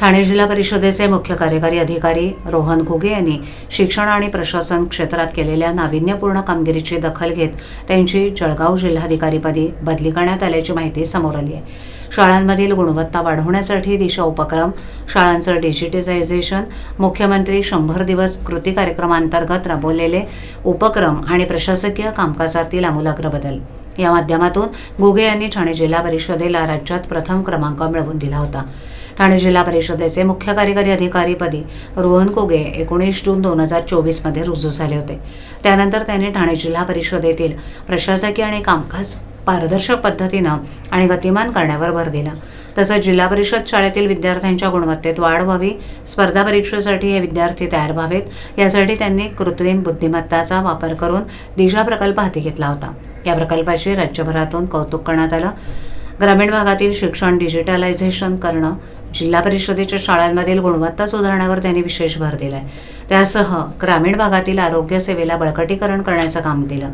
ठाणे जिल्हा परिषदेचे मुख्य कार्यकारी अधिकारी रोहन घुगे यांनी शिक्षण आणि प्रशासन क्षेत्रात केलेल्या नाविन्यपूर्ण कामगिरीची दखल घेत त्यांची जळगाव जिल्हाधिकारीपदी बदली करण्यात आल्याची माहिती समोर आली आहे. शाळांमधील गुणवत्ता वाढवण्यासाठी दिशा उपक्रम शाळांचं डिजिटायझेशन मुख्यमंत्री शंभर दिवस कृती कार्यक्रमांतर्गत राबवलेले उपक्रम आणि प्रशासकीय कामकाजातील आमूलाग्र बदल. या माध्यमातून घुगे यांनी ठाणे जिल्हा परिषदेला राज्यात प्रथम क्रमांक मिळवून दिला होता. ठाणे जिल्हा परिषदेचे मुख्य कार्यकारी अधिकारीपदी रोहन कोगे एकोणीस जून दोन हजार चोवीसमध्ये रुजू झाले होते. त्यानंतर त्यांनी ठाणे जिल्हा परिषदेतील प्रशासकीय आणि कामकाज पारदर्शक पद्धतीनं आणि गतिमान करण्यावर भर दिला. तसंच जिल्हा परिषद शाळेतील विद्यार्थ्यांच्या गुणवत्तेत वाढ व्हावी स्पर्धा परीक्षेसाठी हे विद्यार्थी तयार व्हावेत यासाठी त्यांनी कृत्रिम बुद्धिमत्ताचा वापर करून दिशा प्रकल्प हाती घेतला होता. या प्रकल्पाचे राज्यभरातून कौतुक करण्यात आलं. ग्रामीण भागातील शिक्षण डिजिटलायझेशन करणं जिल्हा परिषदेच्या शाळांमधील गुणवत्ता सुधारण्यावर त्यांनी विशेष भर दिला आहे त्यासह ग्रामीण भागातील आरोग्य सेवेला बळकटीकरण करण्याचं काम केलं.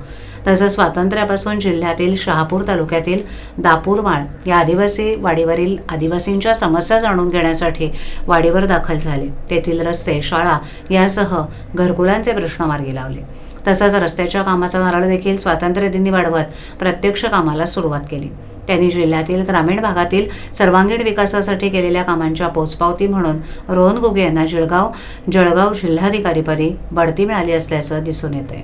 तसंच स्वातंत्र्यापासून जिल्ह्यातील शहापूर तालुक्यातील दापूरमाळ या आदिवासी वाडीवरील आदिवासींच्या समस्या जाणून घेण्यासाठी वाडीवर दाखल झाले. तेथील रस्ते शाळा यासह घरकुलांचे प्रश्न मार्गी लावले. तसंच रस्त्याच्या कामाचा नारळ देखील स्वातंत्र्यदिनी वाढवत प्रत्यक्ष कामाला सुरुवात केली. त्यांनी जिल्ह्यातील ग्रामीण भागातील सर्वांगीण विकासासाठी केलेल्या कामांच्या पोचपावती म्हणून रोहन गोगे यांना जळगाव जळगाव जिल्हाधिकारीपदी बढती मिळाली असल्याचं दिसून येत आहे